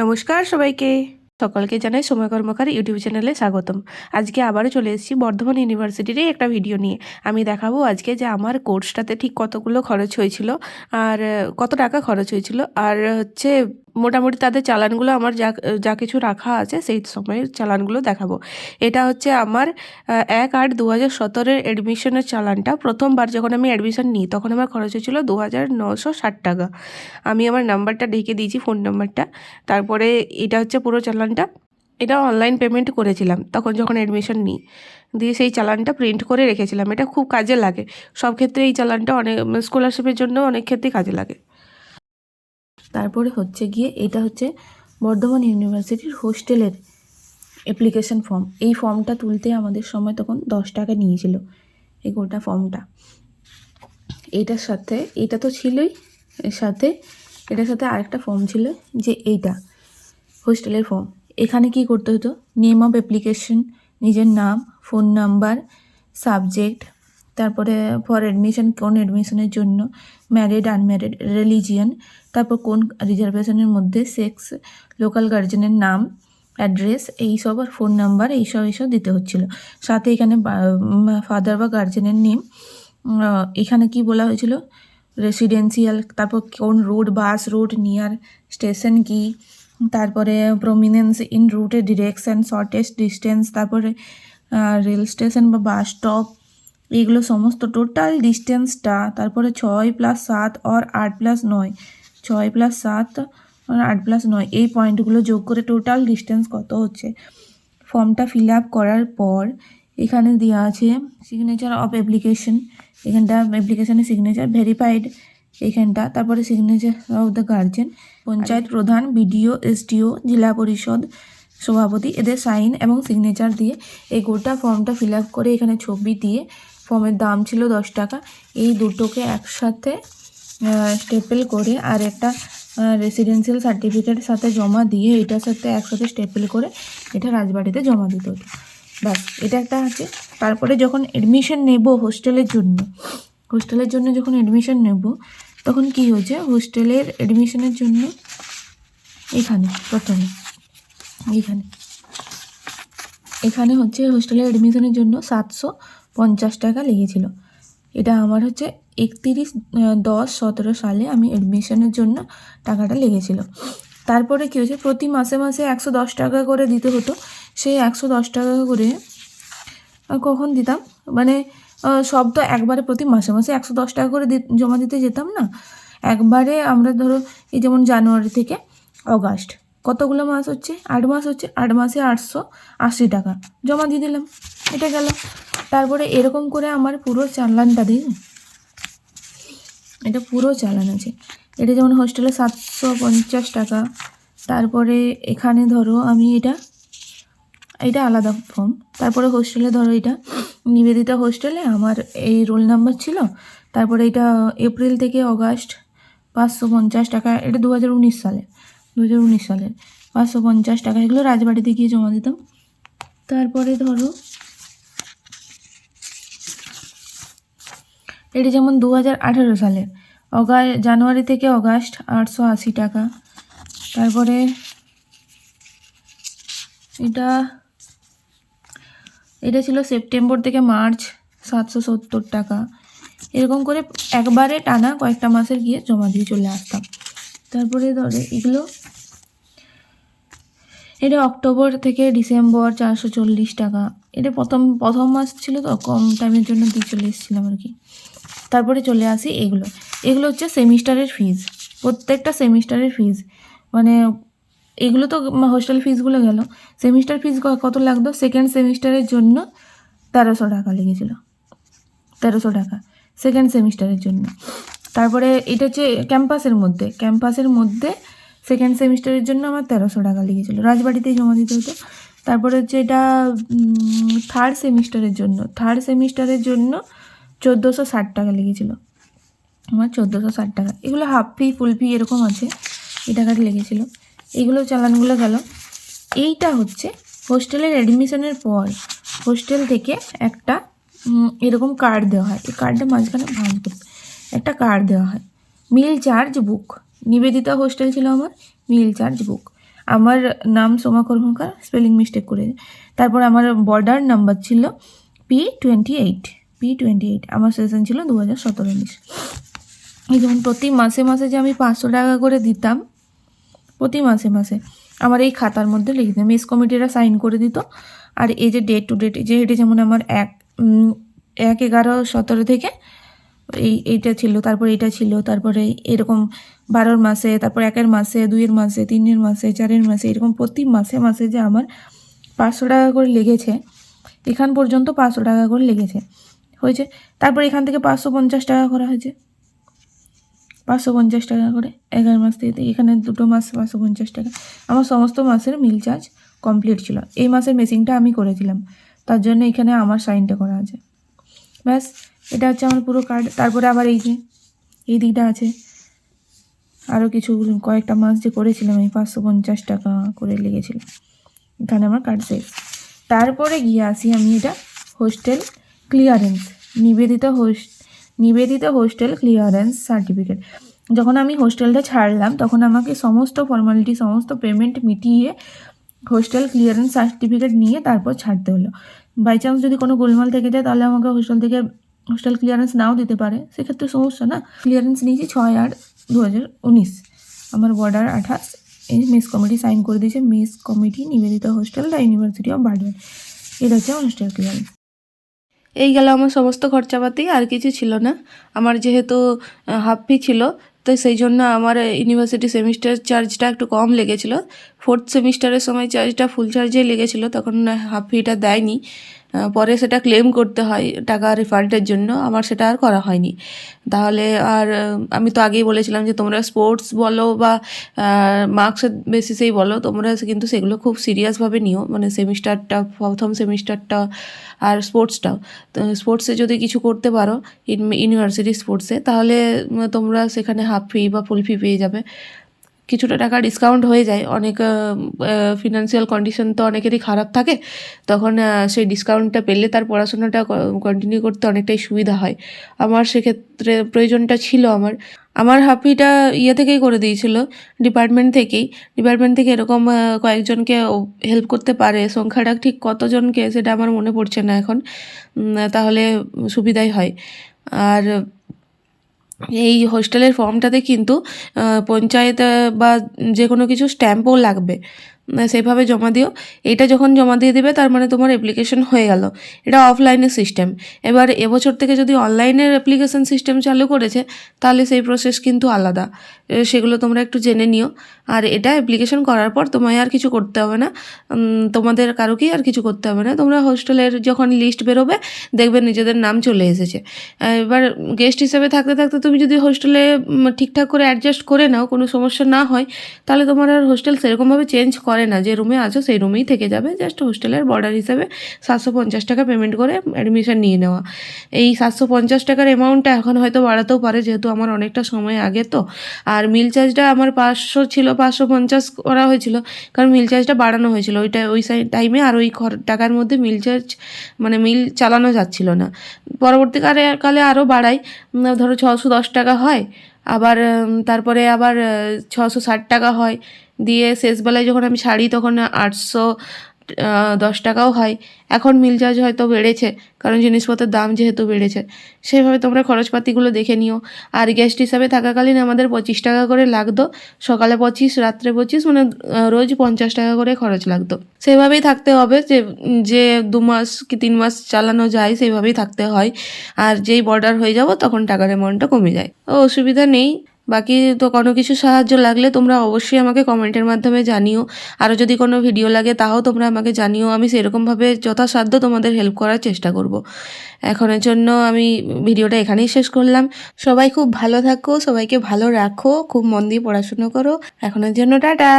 নমস্কার সবাইকে। সকলকে জানাই সময় কর্মকার ইউটিউব চ্যানেলে স্বাগতম। আজকে আবারও চলে এসেছি বর্ধমান ইউনিভার্সিটিরই একটা ভিডিও নিয়ে। আমি দেখাবো আজকে যে আমার কোর্সটাতে ঠিক কতগুলো খরচ হয়েছিল আর, কত টাকা খরচ হয়েছিল আর হচ্ছে মোটামুটি তাদের চালানগুলো আমার যা যা কিছু রাখা আছে সেই সময়ের চালানগুলো দেখাবো। এটা হচ্ছে আমার এক আট দু হাজার সতেরোর অ্যাডমিশনের চালানটা। প্রথমবার যখন আমি অ্যাডমিশন নিই তখন আমার খরচ হয়েছিল দু হাজার নশো ষাট টাকা। আমি আমার নাম্বারটা ঢেকে দিয়েছি ফোন নাম্বারটা তারপরে এটা হচ্ছে পুরো চালানটা, এটা অনলাইন পেমেন্ট করেছিলাম। তখন যখন অ্যাডমিশন নিই, দিয়ে সেই চালানটা প্রিন্ট করে রেখেছিলাম। এটা খুব কাজে লাগে। সব ক্ষেত্রে এই চালানটা অনেক স্কলারশিপের জন্য অনেক ক্ষেত্রেই কাজে লাগে। তারপরে হচ্ছে গিয়ে এটা হচ্ছে বর্ধমান ইউনিভার্সিটির হোস্টেলের অ্যাপ্লিকেশন ফর্ম এই ফর্মটা তুলতে আমাদের সময় তখন দশ টাকা নিয়েছিল, এই গোটা ফর্মটা এইটার সাথে, এটা তো ছিলই, এর সাথে, এটার সাথে আরেকটা ফর্ম ছিল যে এইটা, হোস্টেলের ফর্ম এখানে কি করতে হতো? নেম অফ অ্যাপ্লিকেশন নিজের নাম ফোন নাম্বার সাবজেক্ট তারপরে ফর অ্যাডমিশন কোন অ্যাডমিশনের জন্য ম্যারিড আনম্যারিড রিলিজিয়ান তারপর কোন রিজার্ভেশনের মধ্যে সেক্স লোকাল গার্জেনের নাম অ্যাড্রেস এইসব আর ফোন নাম্বার এইসব এইসব দিতে হচ্ছিল। সাথে এখানে ফাদার বা গার্জেনের নেম এখানে কি বলা হয়েছিল? রেসিডেন্সিয়াল তারপর কোন road bus road near station কি? তারপরে প্রমিনেন্স ইন রুটের ডিরেকশন শর্টেস্ট ডিস্টেন্স তারপরে রেল স্টেশন বা বাস স্টপ এগুলো সমস্ত টোটাল ডিস্টেন্সটা তারপরে ছয় প্লাস সাত আর আট প্লাস নয়, ছয় প্লাস সাত আট প্লাস নয়, এই পয়েন্টগুলো যোগ করে টোটাল ডিস্টেন্স কত হচ্ছে? ফর্মটা ফিল আপ করার পর এখানে দেওয়া আছে সিগনেচার অফ অ্যাপ্লিকেশন এখানটা অ্যাপ্লিকেশনের সিগনেচার ভেরিফাইড এখানটা, তারপরে signature of the guardian panchayat pradhan, BDO, SDO, জেলা পরিষদ সভাপতি এদের সাইন এবং সিগনেচার দিয়ে এই গোটা ফর্মটা ফিল আপ করে এখানে ছবি দিয়ে ফর্মের দাম ছিল দশ টাকা। এই দুটোকে একসাথে স্টেপেল করে আর একটা রেসিডেন্সিয়াল সার্টিফিকেটের সাথে জমা দিয়ে এটার সাথে একসাথে স্টেপেল করে এটা রাজবাড়িতে জমা দিতে হতো। ব্যাস, এটা একটা আছে তারপরে যখন এডমিশন নেব হোস্টেলের জন্য হোস্টেলের জন্য যখন এডমিশন নেব তখন কি হয়েছে? হোস্টেলের অ্যাডমিশনের জন্য এখানে, প্রথমে, এখানে। এখানে হচ্ছে হোস্টেলের অ্যাডমিশনের জন্য সাতশো পঞ্চাশ টাকা লেগেছিল। এটা আমার হচ্ছে একতিরিশ দশ, সতেরো সালে আমি অ্যাডমিশনের জন্য টাকাটা লেগেছিল। তারপরে কী হয়েছে? প্রতি মাসে মাসে একশো দশ টাকা করে দিতে হতো। সেই একশো দশ টাকা করে কখন দিতাম? মানে সব তো একবারে প্রতি মাসে মাসে একশো দশ টাকা করে জমা দিতে যেতাম না। একবারে আমরা ধরো, এই যেমন জানুয়ারি থেকে অগাস্ট, কতগুলো মাস হচ্ছে? আট মাস হচ্ছে, আট মাসে আটশো আশি টাকা জমা দিয়ে দিলাম, এটা গেল। তারপরে এরকম করে আমার পুরো চালানটা দিই এটা পুরো চালান আছে। এটা যেমন হোস্টেলে সাতশো পঞ্চাশ টাকা, তারপরে এখানে ধরো আমি এটা এটা আলাদা ফর্ম তারপরে হোস্টেলে ধরো এটা নিবেদিতা হোস্টেলে আমার এই রোল নাম্বার ছিল। তারপরে এটা এপ্রিল থেকে অগাস্ট পাঁচশো পঞ্চাশ টাকা, এটা দু হাজার উনিশ সালে দু হাজার উনিশ সালের পাঁচশো পঞ্চাশ টাকা এগুলো রাজবাড়িতে গিয়ে জমা দিতাম। তারপরে ধরো, এটি যেমন দু হাজার আঠেরো সালের অগা, জানুয়ারি থেকে অগাস্ট আটশো আশি টাকা। তারপরে এটা এটা ছিল সেপ্টেম্বর থেকে মার্চ, সাতশো সত্তর টাকা। এরকম করে একবারে টানা কয়েকটা মাসের গিয়ে জমা দিয়ে চলে আসতাম। তারপরে ধরে এগুলো, এটা অক্টোবর থেকে ডিসেম্বর চারশো চল্লিশ টাকা। এটা প্রথম প্রথম মাস ছিল তো, কম টাইমের জন্য দিয়ে চলে এসেছিলাম আর কি। তারপরে চলে আসি এগুলো। এগুলো হচ্ছে সেমিস্টারের ফিজ প্রত্যেকটা সেমিস্টারের ফিজ মানে এগুলো তো হোস্টেল ফিজগুলো গেল সেমিস্টার ফিজ কত লাগতো? সেকেন্ড সেমিস্টারের জন্য তেরোশো টাকা লেগেছিলো। তেরোশো টাকা। সেকেন্ড সেমিস্টারের জন্য। তারপরে এটা হচ্ছে ক্যাম্পাসের মধ্যে। ক্যাম্পাসের মধ্যে সেকেন্ড সেমিস্টারের জন্য আমার তেরোশো টাকা লেগেছিলো। রাজবাড়িতেই জমা দিতে হতো। তারপরে হচ্ছে এটা থার্ড সেমিস্টারের জন্য। থার্ড সেমিস্টারের জন্য চোদ্দোশো ষাট টাকা লেগেছিলো। আমার চোদ্দোশো ষাট টাকা। এগুলো হাফ ফি ফুল ফি এরকম আছে। এই টাকাটা লেগেছিলো। এগুলো চালানগুলো গেল। এইটা হচ্ছে হোস্টেলের অ্যাডমিশনের পর হোস্টেল থেকে একটা এরকম কার্ড দেওয়া হয়। এই কার্ডটা মাঝখানে ভাঁজ একটা কার্ড দেওয়া হয়। Meal charge book, Nivedita hostel ছিল আমার, মিল চার্জ বুক। আমার নাম সোমা কর্মকার, স্পেলিং মিস্টেক করে। তারপর আমার বর্ডার নাম্বার ছিল P twenty eight, P twenty eight, আমার সেশন ছিল দু হাজার সতেরো উনিশ। এই যেমন প্রতি মাসে মাসে যে আমি পাঁচশো টাকা করে দিতাম প্রতি মাসে মাসে। আমার এই খাতার মধ্যে লিখে দিতাম মেস কমিটিরা সাইন করে দিত। আর এই যে ডেট টু ডেট যে এটা যেমন আমার এক এক এগারো সতেরো থেকে এই, এইটা ছিল, তারপর এটা ছিল, তারপরে এরকম বারোর মাসে, তারপর একের মাসে, দুইয়ের মাসে, তিনের মাসে, চারের মাসে, এরকম প্রতি মাসে মাসে যে আমার পাঁচশো টাকা করে লেগেছে, এখান পর্যন্ত পাঁচশো টাকা করে লেগেছে। হয়েছে? তারপর এখান থেকে পাঁচশো পঞ্চাশ টাকা করা হয়েছে। পাঁচশো পঞ্চাশ টাকা করে, এগারো মাস থেকে এখানে দুটো মাস পাঁচশো পঞ্চাশ টাকা। আমার সমস্ত মাসের মিল চার্জ কমপ্লিট ছিল। এই মাসের মেসিংটা আমি করেছিলাম। তার জন্য এখানে আমার সাইনটা করা আছে। ব্যাস, এটা হচ্ছে আমার পুরো কার্ড তারপরে আবার এই যে, এই দিকটা আছে। আরও কিছু কয়েকটা মাস যে করেছিলাম, এই পাঁচশো পঞ্চাশ টাকা করে লেগেছিল। এখানে আমার কার্ড শেষ। তারপরে গিয়ে আসি আমি এটা hostel clearance Nivedita host Nivedita hostel clearance certificate যখন আমি হোস্টেলটা ছাড়লাম, তখন আমাকে সমস্ত ফর্মালিটি সমস্ত পেমেন্ট মিটিয়ে হোস্টেল ক্লিয়ারেন্স সার্টিফিকেট নিয়ে তারপর ছাড়তে হলো। বাই চান্স যদি কোনো গোলমাল থেকে যায়, তাহলে আমাকে হোস্টেল থেকে হোস্টেল ক্লিয়ারেন্স নাও দিতে পারে। সেক্ষেত্রে সমস্যা না। ক্লিয়ারেন্স নিয়েছি ছয় আট দু হাজার উনিশ। আমার বর্ডার আঠাশ। এই মেস কমিটি সাইন করে দিয়েছে mess committee Nivedita hostel the university of Burdwan এটা হচ্ছে হোস্টেল ক্লিয়ারেন্স এই গেল আমার সমস্ত খরচাপাতি, আর কিছু ছিল না। আমার যেহেতু হাফ ফি ছিল, তো সেই জন্য আমার ইউনিভার্সিটি সেমিস্টার চার্জটা একটু কম লেগেছিলো। ফোর্থ সেমিস্টারের সময় চার্জটা ফুল চার্জেই লেগেছিলো, তখন হাফ ফিটা দেয়নি। পরে সেটা ক্লেম করতে হয় টাকা রিফান্ডের জন্য, আমার সেটা আর করা হয়নি। তাহলে আর আমি তো আগেই বলেছিলাম যে তোমরা স্পোর্টস বলো বা মার্কসের বেসিসেই বলো, তোমরা কিন্তু সেগুলো খুব সিরিয়াসভাবে নিও। মানে সেমিস্টারটা, প্রথম সেমিস্টারটা আর স্পোর্টসটাও স্পোর্টসে যদি কিছু করতে পারো ইউনিভার্সিটি স্পোর্টসে তাহলে তোমরা সেখানে হাফ ফি বা ফুল ফি পেয়ে যাবে। কিছুটা টাকা ডিসকাউন্ট হয়ে যায়। অনেক ফিনান্সিয়াল কন্ডিশন তো অনেকেরই খারাপ থাকে। তখন সেই ডিসকাউন্টটা পেলে তার পড়াশোনাটা কন্টিনিউ করতে অনেকটাই সুবিধা হয়। আমার সেক্ষেত্রে প্রয়োজনটা ছিল আমার। আমার হাফিটা ইয়ে থেকেই করে দিয়েছিল ডিপার্টমেন্ট থেকেই। ডিপার্টমেন্ট থেকে এরকম কয়েকজনকে হেল্প করতে পারে। সংখ্যাটা ঠিক কতজনকে সেটা আমার মনে পড়ছে না এখন। তাহলে সুবিধাই হয়। আর এই হোস্টেলের ফর্মটাতে কিন্তু পঞ্চায়েত বা যে কোনো কিছু স্ট্যাম্পও লাগবে। সেভাবে জমা দিও। এটা যখন জমা দিয়ে দেবে, তার মানে তোমার অ্যাপ্লিকেশন হয়ে গেল। এটা অফলাইনের সিস্টেম এবার এবছর থেকে যদি অনলাইনের অ্যাপ্লিকেশন সিস্টেম চালু করেছে, তাহলে সেই প্রসেস কিন্তু আলাদা। সেগুলো তোমরা একটু জেনে নিও। আর এটা অ্যাপ্লিকেশন করার পর তোমায় আর কিছু করতে হবে না। তোমাদের কারোকেই আর কিছু করতে হবে না। তোমরা হোস্টেলের যখন লিস্ট বেরোবে, দেখবে নিজেদের নাম চলে এসেছে। এবার গেস্ট হিসেবে থাকতে থাকতে তুমি যদি হোস্টেলে ঠিকঠাক করে অ্যাডজাস্ট করে নাও, কোনো সমস্যা না হয়, তাহলে তোমার আর হোস্টেল সেরকমভাবে চেঞ্জ করে না, যে রুমে আছো সেই রুমেই থেকে যাবে। জাস্ট হোস্টেলের বর্ডার হিসেবে সাতশো পঞ্চাশ টাকা পেমেন্ট করে অ্যাডমিশন নিয়ে নেওয়া। এই সাতশো পঞ্চাশ টাকার অ্যামাউন্টটা এখন হয়তো বাড়াতেও পারে, যেহেতু আমার অনেকটা সময় আগে তো। আর মিল চার্জটা আমার পাঁচশো ছিল, পাঁচশো পঞ্চাশ করা হয়েছিল, কারণ মিল চার্জটা বাড়ানো হয়েছিল। ওইটা ওই টাইমে আর ওই টাকার মধ্যে মিল চার্জ মানে মিল চালানো যাচ্ছিল না। পরবর্তীকালে কালে আরও বাড়াই। ধরো ছশো দশ টাকা হয়, আবার তারপরে আবার ছশো ষাট টাকা হয়। দিয়ে শেষবেলায় যখন আমি ছাড়ি তখন আটশো দশ টাকাও হয়। এখন মিল চার্জ হয়তো বেড়েছে, কারণ জিনিসপত্রের দাম যেহেতু বেড়েছে। সেভাবে তোমরা খরচপাতিগুলো দেখে নিও। আর গেস্ট হিসাবে থাকাকালীন আমাদের পঁচিশ টাকা করে লাগতো। সকালে পঁচিশ, রাত্রে পঁচিশ মানে রোজ পঞ্চাশ টাকা করে খরচ লাগতো। সেভাবেই থাকতে হবে। যে যে দু মাস কি তিন মাস চালানো যায় সেইভাবেই থাকতে হয়। আর যেই বর্ডার হয়ে যাব, তখন টাকার অ্যামাউন্টটা কমে যায়। ও, অসুবিধা নেই। বাকি তো কোনো কিছু সাহায্য লাগলে তোমরা অবশ্যই আমাকে কমেন্টের মাধ্যমে জানিও। আরও যদি কোনো ভিডিও লাগে তাও তোমরা আমাকে জানিও, আমি সেরকমভাবে যথাসাধ্য তোমাদের হেল্প করার চেষ্টা করব। এখনের জন্য আমি ভিডিওটা এখানেই শেষ করলাম। সবাই খুব ভালো থাকো, সবাইকে ভালো রাখো, খুব মন দিয়ে পড়াশুনো করো। এখনের জন্য টাটা!